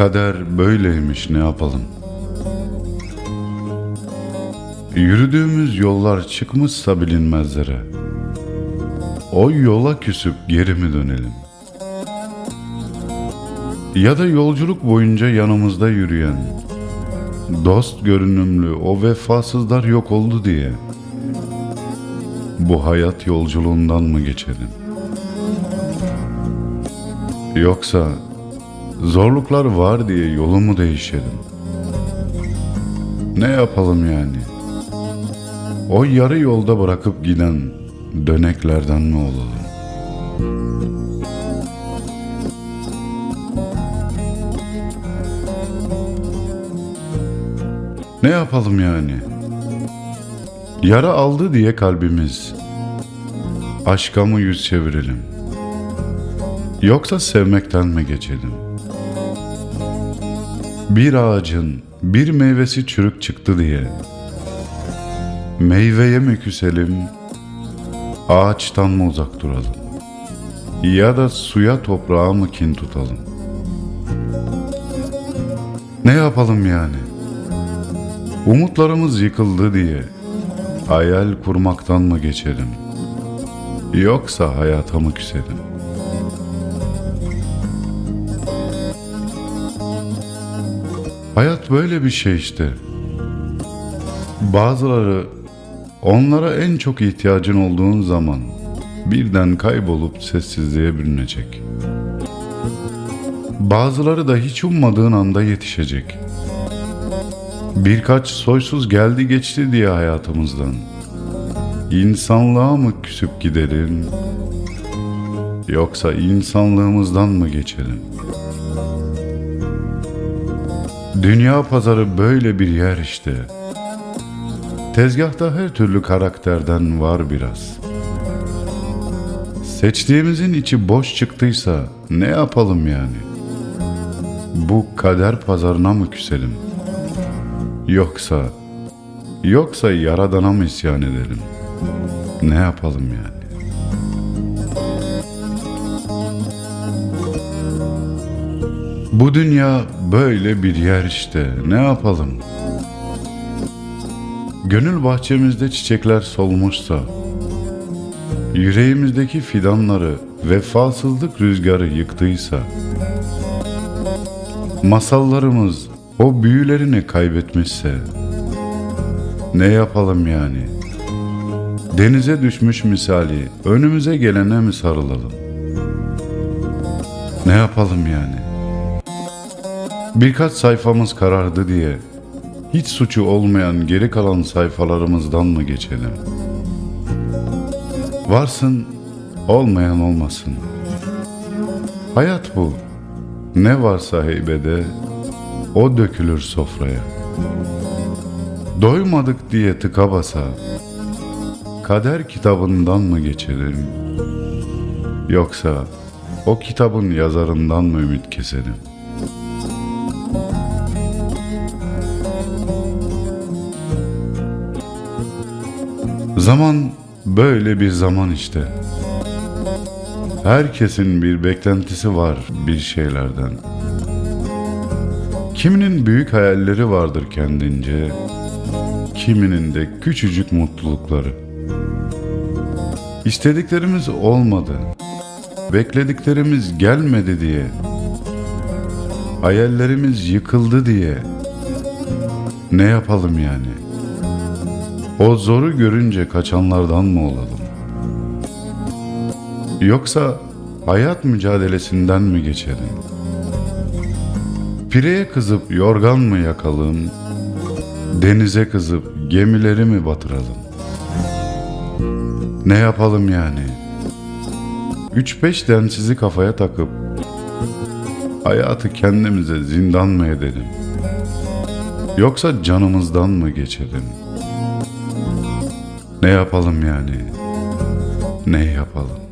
Kader böyleymiş ne yapalım? Yürüdüğümüz yollar çıkmışsa bilinmezlere. O yola küsüp geri mi dönelim? Ya da yolculuk boyunca yanımızda yürüyen, dost görünümlü o vefasızlar yok oldu diye bu hayat yolculuğundan mı geçelim? Yoksa zorluklar var diye yolu mu değişelim? Ne yapalım yani? O yarı yolda bırakıp giden döneklerden mi olalım? Ne yapalım yani? Yara aldı diye kalbimiz. Aşka mı yüz çevirelim? Yoksa sevmekten mi geçelim? Bir ağacın bir meyvesi çürük çıktı diye meyveye mi küselim? Ağaçtan mı uzak duralım? Ya da suya toprağa mı kin tutalım? Ne yapalım yani? Umutlarımız yıkıldı diye hayal kurmaktan mı geçelim? Yoksa hayata mı küselim? Hayat böyle bir şey işte. Bazıları onlara en çok ihtiyacın olduğun zaman birden kaybolup sessizliğe bürünecek. Bazıları da hiç ummadığın anda yetişecek. Birkaç soysuz geldi geçti diye hayatımızdan. İnsanlığa mı küsüp gidelim? Yoksa insanlığımızdan mı geçelim? Dünya pazarı böyle bir yer işte. Tezgahta her türlü karakterden var biraz. Seçtiğimizin içi boş çıktıysa ne yapalım yani? Bu kader pazarına mı küselim? Yoksa, yoksa yaradana mı isyan edelim? Ne yapalım yani? Bu dünya böyle bir yer işte. Ne yapalım? Gönül bahçemizde çiçekler solmuşsa, yüreğimizdeki fidanları vefasızlık rüzgarı yıktıysa, masallarımız o büyülerini kaybetmişse, ne yapalım yani? Denize düşmüş misali önümüze gelene mi sarılalım? Ne yapalım yani? Birkaç sayfamız karardı diye hiç suçu olmayan geri kalan sayfalarımızdan mı geçelim? Varsın, olmayan olmasın. Hayat bu. Ne varsa heybede o dökülür sofraya. Doymadık diye tıka basa kader kitabından mı geçelim? Yoksa o kitabın yazarından mı ümit keselim? Zaman böyle bir zaman işte. Herkesin bir beklentisi var bir şeylerden. Kiminin büyük hayalleri vardır kendince, kiminin de küçücük mutlulukları. İstediklerimiz olmadı, beklediklerimiz gelmedi diye, hayallerimiz yıkıldı diye ne yapalım yani? O zoru görünce kaçanlardan mı olalım? Yoksa hayat mücadelesinden mi geçelim? Pireye kızıp yorgan mı yakalım? Denize kızıp gemileri mi batıralım? Ne yapalım yani? Üç beş densizi kafaya takıp hayatı kendimize zindan mı edelim? Yoksa canımızdan mı geçelim? Ne yapalım yani? Ne yapalım?